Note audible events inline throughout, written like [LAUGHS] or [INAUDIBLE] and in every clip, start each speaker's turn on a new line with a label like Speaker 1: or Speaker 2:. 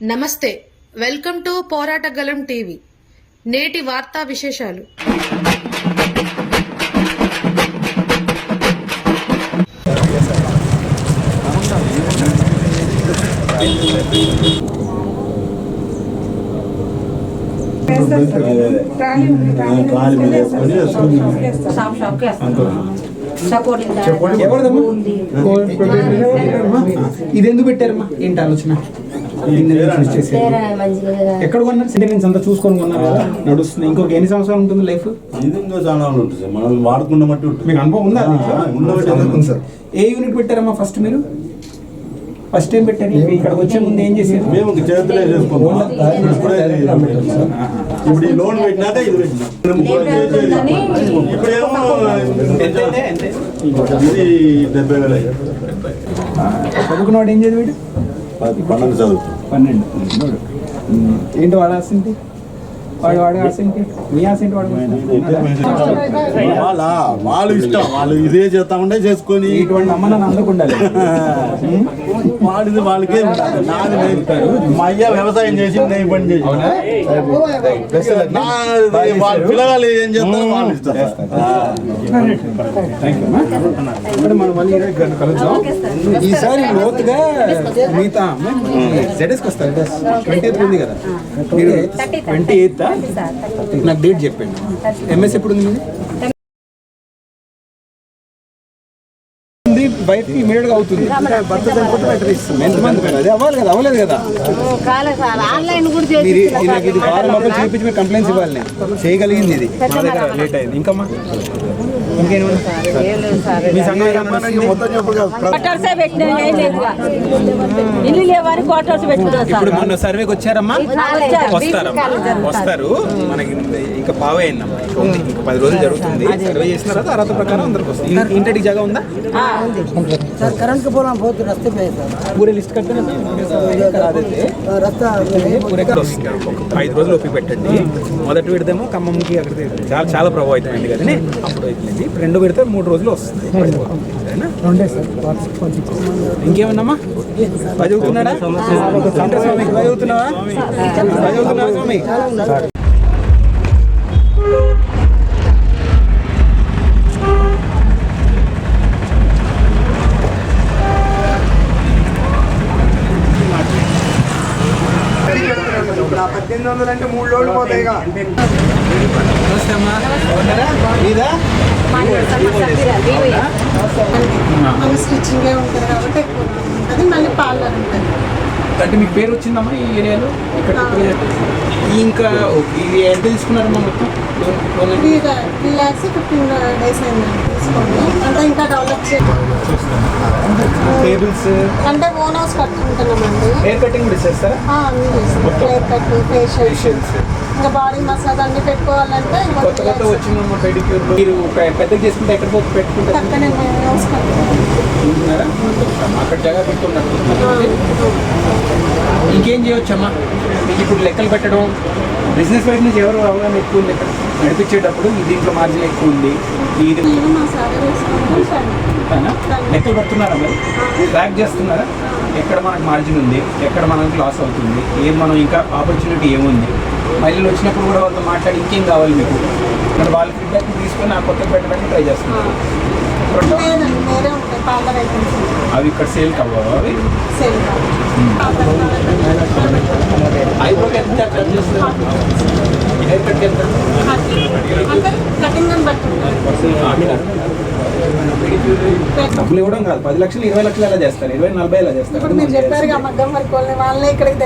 Speaker 1: నమస్తే welcome to పోరాటగలం TV. నేటి వార్తా విశేషాలు.
Speaker 2: ట్రాలీ మీద వేసుకొని వేసుకొని
Speaker 3: ఎవరిదమ్మా? ఇది ఎందుకు పెట్టారమ్మా? ఏంటి ఆలోచన. ఎక్కడ కొన్నారు? సెంటెన్స్ అంతా చూసుకొని కొన్నారు కదా నడుస్తుంది. ఇంకొక ఎన్ని సంవత్సరాలు ఉంటుంది లైఫ్?
Speaker 2: ఇది ఇంకా చాలా ఉంటుంది సార్. మనల్ని వాడుకున్న మట్టి ఉంటుంది.
Speaker 3: మీకు అనుభవం ఉందా
Speaker 2: ఉంటుంది. సార్.
Speaker 3: ఏ యూనిట్ పెట్టారమ్మా ఫస్ట్ మీరు? ఫస్ట్ టైం పెట్టారు? ఇక్కడికి వచ్చే ముందు ఏం చేశారు?
Speaker 2: మేము చేతులే చేసుకుంటాం ఇప్పుడే ఈ లోన్ పెట్టినాక ఇది పెట్టినా. ఇప్పుడు
Speaker 3: అంతే.
Speaker 2: ఇది డెబ్బై వేలు.
Speaker 3: చదువుకున్నవాడు ఏం చదివాడు
Speaker 2: పది పన్నెండు చదువు
Speaker 3: పన్నెండు ఏంటి వాడు ఆసింటి వాడు వాడు మీ వాడు
Speaker 2: వాళ్ళ వాళ్ళు ఇష్టం. వాళ్ళు ఇదే చేస్తామంటే చేసుకొని.
Speaker 3: ఇటువంటి అమ్మ నాన్న [LAUGHS]
Speaker 2: వాడిది వాళ్ళకే. నాది నేర్పారు మా అయ్య వ్యవసాయం చేసి నేను పని చేసి. వాళ్ళ పిల్లగాళ్ళు ఏం చేస్తారో వాళ్ళు ఇష్టం.
Speaker 3: మనం మళ్ళీ కలుద్దాం. ఈసారి లోతుగా మిగతా జెడెస్కి వస్తారు. ట్వంటీ ఎయిత్ ఉంది కదా. మీరు ట్వంటీ ఎయిత్ నాకు డేట్ చెప్పండి. ఎంఎస్ ఎప్పుడు ఉంది బయటకి ఇమీడియట్గా అవుతుంది. భర్త చనిపోతే బెటర్ ఇస్తుంది ఎంతమంది మేడం అది అవ్వాలి కదా అవ్వలేదు కదా. మీరు నాకు ఇది వారం లోపల చూపించి మీరు కంప్లైంట్స్ ఇవ్వాలి. నేను చేయగలిగింది ఇది. మా దగ్గర లేట్ అయింది. ఇంకమ్మా? ఇప్పుడు మొన్న సర్వేకి వచ్చారమ్మా?
Speaker 4: వచ్చారు.
Speaker 3: వస్తారమ్మా వస్తారు మనకి ఇంకా పావే అయిందమ్మా ఇంకా ఉంది ఇంకా పది రోజులు జరుగుతుంది. సర్వే చేసిన తర్వాత అర్హత ప్రకారం అందరికి వస్తుంది. ఇంటికి జాగా ఉందా? సార్ కరెంట్కి
Speaker 5: के
Speaker 3: बोला बहुत रास्ते ఐదు రోజులు ఒప్పి పెట్టండి. మొదటి విడతేమో ఖమ్మంకి అక్కడ చాలా చాలా ప్రభావితం అయింది కదండి. అప్పుడు అవుతుంది రెండు విడితే మూడు రోజులు వస్తుంది. ఇంకేమన్నామా చదువుకున్నాడా చదువుతున్నావా చదువుతున్నావా స్వామి?
Speaker 5: పద్దెనిమిది వందలు అంటే మూడు రోజులు పోతాయి
Speaker 3: నమస్తే అమ్మా. మీదా
Speaker 6: మళ్ళీ స్టిచ్చింగే ఉంటుంది కాబట్టి ఉంటుంది మళ్ళీ పార్లర్ ఉంటుంది.
Speaker 3: అంటే మీకు పేరు వచ్చిందమ్మా ఈ ఏరియాలో? ఇక్కడ ఇంకా. ఇది ఎంత తీసుకున్నారమ్మా మొత్తం?
Speaker 6: త్రీ ల్యాక్స్ ఫిఫ్టీన్ డేస్ అయింది. తీసుకోండి. అంటే ఇంకా డెవలప్
Speaker 3: టేబుల్స్
Speaker 6: అంటే ఓన్ హౌస్ కట్టుకుంటున్నామండి.
Speaker 3: హెయిర్ కటింగ్ కూడా చేస్తారా?
Speaker 6: హెయిర్ కట్ ఫేషియల్
Speaker 3: ఫేషియల్స్
Speaker 6: ఇంకా బాడీ మసాజ్ అన్ని పెట్టుకోవాలంటే ఇంకో
Speaker 3: కొత్త కొత్త వచ్చిందమ్మా పెడిక్యూర్ మీరు పె- పెద్దగా చేసుకుంటే ఎక్కడ పోతే పెట్టుకుంటారు?
Speaker 6: పక్కనే హౌస్
Speaker 3: అక్కడ జాగా పెట్టుకున్నారు ఇంకేం చేయొచ్చమ్మా? మీకు ఇప్పుడు లెక్కలు పెట్టడం బిజినెస్ వైపు నుంచి ఎవరు అవగాహన ఎక్కువ ఉంది ఇక్కడ నడిపించేటప్పుడు ఈ దీంట్లో మార్జిన్ ఎక్కువ ఉంది. ఇది? లెక్కలు పెడుతున్నారా మరి? ట్రాక్ చేస్తున్నారా? ఎక్కడ మనకు మార్జిన్ ఉంది? ఎక్కడ మనకు లాస్ అవుతుంది? ఏం మనం ఇంకా ఆపర్చునిటీ ఏముంది? మహిళలు వచ్చినప్పుడు కూడా వాళ్ళతో మాట్లాడి ఇంకేం కావాలి మీకు? మరి వాళ్ళ ఫీడ్బ్యాక్ తీసుకొని ఆ కొత్త పెట్టడానికి ట్రై చేస్తున్నారు
Speaker 6: లేదండి వేరే ఉంటాయి పార్లర్ ఐటమ్స్
Speaker 3: అవి ఇక్కడ సేల్ కావాలి అవి?
Speaker 6: సేల్
Speaker 3: ఐబ్రోకి ఎంత కట్ చేస్తారు హెయిర్ కట్ ఎంత
Speaker 6: అంటే కటింగ్ అని బట్టి ఉంటుంది
Speaker 3: డబ్బులు ఇవ్వడం కాదు పది లక్షలు ఇరవై లక్షలు ఎలా చేస్తారు? ఇరవై నలభై ఎలా చేస్తారు?
Speaker 6: ఇప్పుడు మీరు చెప్పారు కదా మగ్గం వర్క్ వాళ్ళని వాళ్ళే ఇక్కడికి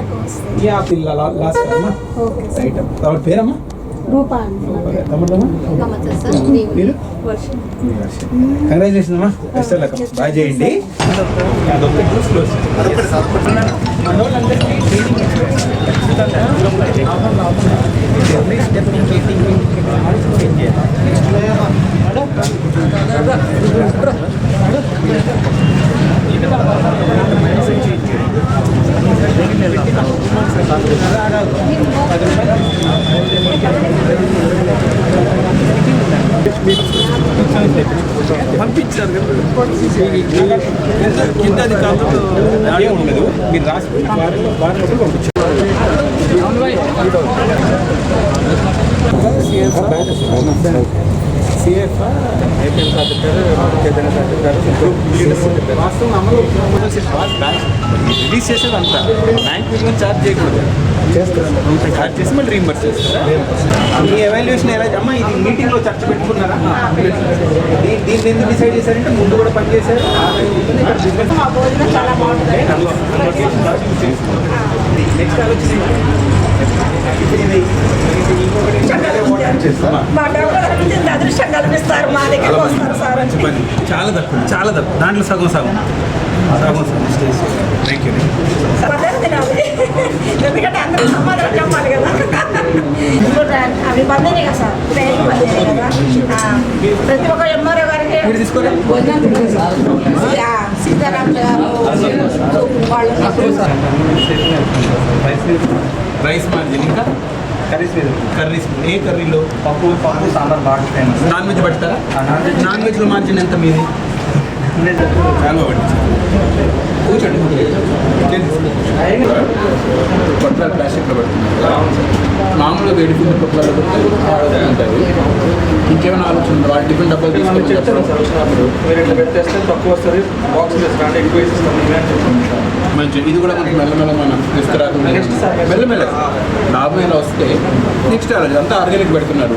Speaker 6: ఎక్కువ వస్తుంది.
Speaker 3: యా పిల్ల లాస్ట్ అమ్మా.
Speaker 6: Okay sir.
Speaker 3: రైట్ తమ పేరమ్మా?
Speaker 6: రూపా అండి
Speaker 3: తమ్ముడమ్మా మీరు? కంగ్రాచులేషన్ అమ్మా బెస్ట్ లక్ బాగా చేయండి అదొక జ్యూస్ క్లోజ్ మనోళ్ళందరికీ ట్రైనింగ్ ఖచ్చితంగా ఎవ్రీ స్టెప్ చేంజ్ చేయాలి పంపించారు కింద. అది కాదు ఏం ఉండదు. మీరు రాసి వారిలో వారిలో కూడా పంపించు సిఎఫ్ ఏపీఎల్ సాధికారు ఏదైనా సాధికారు వాస్తవం అమలు రిలీజ్ చేసేది అంతా బ్యాంక్ మినిమం ఛార్జ్ చేయకూడదు చేస్తారు ఛార్జ్ చేసి మళ్ళీ రీంబర్స్ చేస్తారా మీ ఎవాల్యుయేషన్ ఎలా అమ్మా ఇది మీటింగ్లో చర్చ పెట్టుకున్నారా దీన్ని ఎందుకు డిసైడ్ చేశారంటే ముందు కూడా పనిచేశారు
Speaker 4: చాలా బాగుంటుంది
Speaker 3: నెక్స్ట్ ఆలోచన
Speaker 4: మా డాక్టర్ అభివృద్ధి అదృష్టం కల్పిస్తారు మా దగ్గర వస్తారు సార్
Speaker 3: చాలా తక్కువ చాలా తక్కువ. దాంట్లో సగం సగం. సగం సగం. స్టేజ్ థ్యాంక్ యూ
Speaker 4: ఎందుకంటే అందరూ సమాధానం చెప్పాలి కదా. అవి బందనే కదా సార్. ప్రతి ఒక్క ఎంఆర్ఓ గారికి
Speaker 3: మీరు తీసుకోరా
Speaker 4: ఆ, సీతారాం గారు వాళ్ళు
Speaker 3: రైస్ మార్జిన్ ఇంకా? కర్రీస్ కర్రీస్ ఏ కర్రీలో?
Speaker 7: పప్పు పప్పు సాంబార్ బాగా ఫేమస్
Speaker 3: నాన్ వెజ్ పడతారా? నాన్ వెజ్లో మార్జిన్ ఎంత మీది? చాలా పట్టించారు కూర్చోండి. పొట్లాలు ప్లాస్టిక్లో పడుతున్నారు. మామూలుగా వేడి పిండి పొట్లాలు ఉంటాయి ఇంకేమైనా ఆలోచన? వాళ్ళ టిఫిన్ డబ్బాలు తీసుకొని
Speaker 7: వచ్చినప్పుడు మీరు ఇట్లా పెట్టేస్తే తక్కువ వస్తుంది. బాక్స్ తీసుకురండి ఎక్కువ ఇస్తాం
Speaker 3: మంచి ఇది కూడా మనకి మెల్లమెల్ల మనం తీసుకురాకుండా
Speaker 7: సార్.
Speaker 3: మెల్లమెల్ల లాభం ఎలా వస్తే నెక్స్ట్ అంతా ఆర్గానిక్ పెడుతున్నారు.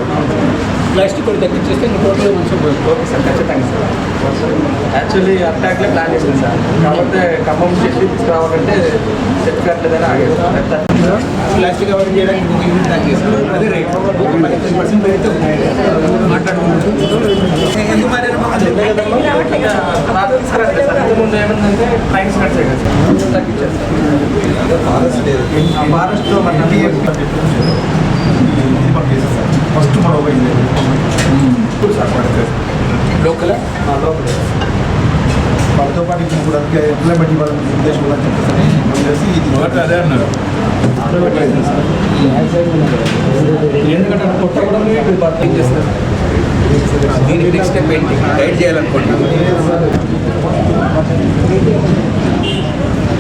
Speaker 3: ప్లాస్టిక్ కూడా తగ్గించేస్తే ఇంకా టోటల్ మంచిగా
Speaker 7: ఓకే సార్ ఖచ్చితంగా. సార్ యాక్చువల్లీ అటాక్లే ప్లాన్ చేసింది సార్. కాకపోతే ఖమ్మం సిటీ తీసుకురావాలంటే సర్టిఫికేట్ లేదని ఆగేది సార్
Speaker 3: ప్లాస్టిక్ అవాయిడ్ చేయడానికి యూనిట్ ప్లాన్ చేస్తారు అదే రైట్ పర్సెంట్ పెరిగితే ఎందుకు మారారమ్మా?
Speaker 7: ముందు ఏమైందంటే ట్రైన్స్ సార్ తగ్గించారు సార్.
Speaker 2: ఫారెస్ట్లో మన ఫస్ట్ ఇప్పుడు సార్ పడితే
Speaker 3: లోకల్?
Speaker 2: వాళ్ళతో పాటు ఇప్పుడు కూడా ఎంప్లాయ్మెంట్ ఇవ్వాలనే ఉద్దేశం కూడా చెప్పేసి ఇది
Speaker 3: మొదట అదే అన్నారు
Speaker 7: ఎందుకంటే కొత్త కూడా ఇప్పుడు
Speaker 3: ఏం చేస్తారు దీనికి నెక్స్ట్ స్టెప్ ఏంటి? గైడ్ చేయాలనుకుంటున్నాను.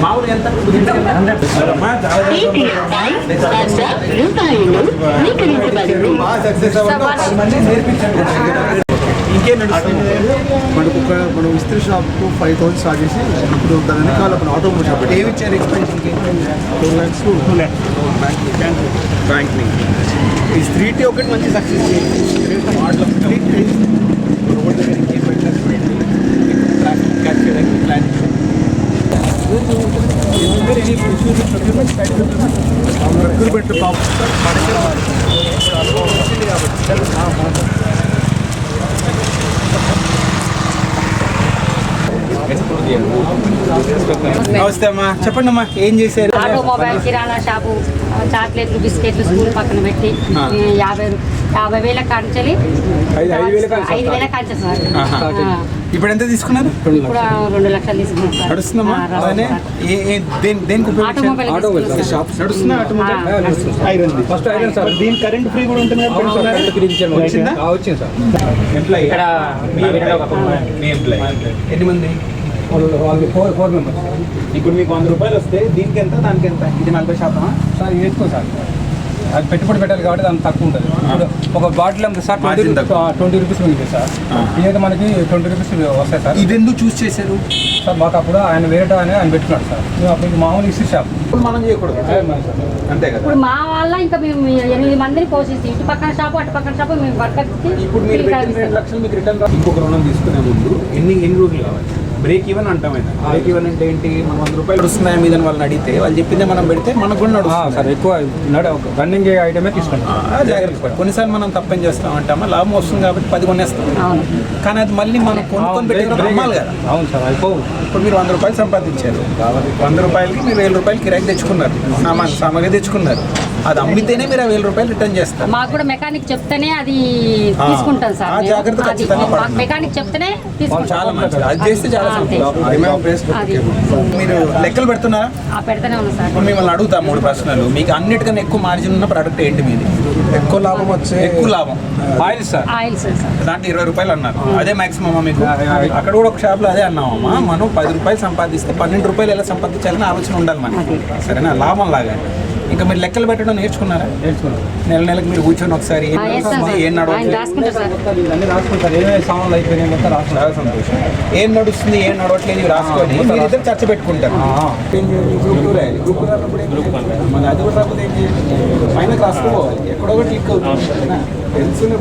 Speaker 3: మామూలు ఎంత? ఇంకేం నడుస్తుంది?
Speaker 2: మనకు ఒక మనం ఇస్త్రీ షాప్కు ఫైవ్ థౌసండ్ స్టార్ట్ చేసి ఇప్పుడు దాని వెనకాల మన ఆటోమొబైల్ షాప్
Speaker 3: ఏమి ఇచ్చారు ఎక్స్పెన్షన్కి
Speaker 2: two lakhs two lakhs
Speaker 3: bank ఈ స్ట్రీట్ ఒకటి మంచి సక్సెస్
Speaker 2: రిక్రూట్మెంట్
Speaker 3: నమస్తే అమ్మా. చెప్పండి అమ్మా ఏం చేశారు?
Speaker 8: ఆటోమొబైల్ కిరాణా షాపు చాక్లెట్లు బిస్కెట్లు స్కూల్ పక్కన పెట్టి యాభై యాభై వేల కాంచలి
Speaker 3: ఐదు- వేల కాంచె
Speaker 8: సార్.
Speaker 3: ఇప్పుడు ఎంత తీసుకున్నారు?
Speaker 8: ఇప్పుడు రెండు లక్షలు
Speaker 3: నడుస్తుందమ్మా? అలానే ఏ ఏ దేని దేనికి ఉపయోగించారు? Automobile iron first iron sir. దీని కరెంట్ ఫ్రీ కూడా ఉంటుంది? వచ్చిందా?
Speaker 7: వచ్చింది సార్.
Speaker 3: ఎంప్లాయీ
Speaker 7: ఇక్కడ
Speaker 3: మీ మీ ఎంప్లాయీ ఎన్ని మంది?
Speaker 7: వాళ్ళు ఫోర్ ఫోర్ మెంబర్స్
Speaker 3: ఇప్పుడు మీకు వంద రూపాయలు వస్తే దీనికి ఎంత దానికి ఎంత? ఇది నలభై శాతమా?
Speaker 7: సార్ ఎక్కువ సార్. అది పెట్టుబడి పెట్టాలి కాబట్టి దాని తక్కువ ఉంటుంది. ఇప్పుడు ఒక బాటిల్ అమ్మితే సార్ ట్వంటీ. ట్వంటీ రూపీస్ మిగులుతుంది సార్. ఇదైతే మనకి ట్వంటీ రూపీస్ వస్తాయి సార్.
Speaker 3: ఇది ఎందుకు చూస్ చేశారు?
Speaker 7: సార్ మాకు అప్పుడు ఆయన వేరే ఆయన ఆయన పెట్టుకున్నాడు సార్. మేము అప్పుడు మామూలు ఇసి షాప్.
Speaker 3: ఇప్పుడు మనం చేయకూడదు. అంతే కదా.
Speaker 8: ఇప్పుడు మా వల్ల ఇంకా మేము ఎనిమిది మందిని పోషిస్తాం ఇటు పక్కన షాపు అటు పక్కన షాపు మేము వర్కర్స్కి
Speaker 3: ఇప్పుడు మీరు రెండు లక్షలు మీకు రిటర్న్ ఇంకొక రుణం తీసుకునే ముందు ఎన్ని ఎన్ని రోజులు కావాలి? బ్రేక్ ఈవెన్ అంటాం బ్రేక్ ఈవెన్ అంటే ఏంటి? మనం వంద రూపాయలు నడుస్తున్నాయి మీద వాళ్ళని అడిగితే వాళ్ళు చెప్పిందే మనం పెడితే మనకు కూడా నడుస్తుంది.
Speaker 7: సార్ ఎక్కువ రన్నింగ్ ఐటమే తీసుకుంటాం
Speaker 3: ఆ, జాగ్రత్త పడి. కొన్నిసార్లు మనం తప్పేం చేస్తాం అంటామా? లాభం వస్తుంది కాబట్టి పది కొనేస్తాం.
Speaker 8: అవును.
Speaker 3: కానీ అది మళ్ళీ మనం కొనుక్కొని పెట్టి కూడా అమ్మాలి కదా.
Speaker 7: అవును సార్ అయిపోవు.
Speaker 3: ఇప్పుడు మీరు వంద రూపాయలు సంపాదించారు. వంద రూపాయలకి మీరు వేల రూపాయలు కిరాయి తెచ్చుకున్నారు. సామాన్ సామాగ్రి తెచ్చుకున్నారు. అది అమ్మితేనే మీరు ఆ వేల రూపాయలు రిటర్న్ చేస్తారు.
Speaker 8: మాకు కూడా మెకానిక్ చెప్తేనే అది తీసుకుంటాం సార్.
Speaker 3: జాగ్రత్త.
Speaker 8: మెకానిక్ చెప్తేనే
Speaker 3: చాలా మంచిది. అది చేస్తే చాలా మీరు లెక్కలు పెడుతున్నారా?
Speaker 8: ఆ, పెడతానే ఉన్నాం సార్.
Speaker 3: ఇప్పుడు మిమ్మల్ని అడుగుతా మూడు ప్రశ్నలు. మీకు అన్నిటికన్నా ఎక్కువ మార్జిన్ ఉన్న ప్రోడక్ట్ ఏంటి మీది? ఎక్కువ లాభం వచ్చే ఎక్కువ లాభం.
Speaker 7: ఆయిల్ సార్
Speaker 8: ఆయిల్స్ సార్
Speaker 3: దాంట్లో ఇరవై రూపాయలు అన్నారు. అదే మాక్సిమం మీకు? అక్కడ కూడా ఒక షాప్లో అదే అన్నామమ్మా. మనం పది రూపాయలు సంపాదిస్తే పన్నెండు రూపాయలు ఎలా సంపాదించాలని ఆలోచన ఉండాలి మనకి. సరేనా? లాభం లాగా. ఇంకా మీరు లెక్కలు పెట్టడం నేర్చుకున్నారా?
Speaker 7: నేర్చుకున్నాం.
Speaker 3: నెల నెలకు మీరు కూర్చొని ఒకసారి ఏం నడుస్తుంది, ఏం నడవట్లేదు
Speaker 8: రాసుకుంటారు సార్.
Speaker 7: ఇవన్నీ రాసుకుంటారు. ఏమేమి సామాన్లు అయిపోయినాయి మొత్తం రాసుకుంటారు.
Speaker 3: చాలా సంతోషం. ఏం నడుస్తుంది ఏం నడవట్లేదు ఇవి రాసుకొని మీరు ఇద్దరు చర్చ పెట్టుకుంటారు.
Speaker 7: ఆ.
Speaker 3: ఏం చేయాలి? గ్రూప్ టూ రాయాలి గ్రూప్ టూ రాసినప్పుడు ఏం చేయాలి? మన అది కూడా రాకపోతే ఏం చేయాలి? పైన రాసుకోవాలి ఎక్కడో ఒకటి క్లిక్ అవుతుంది? తెలుసునే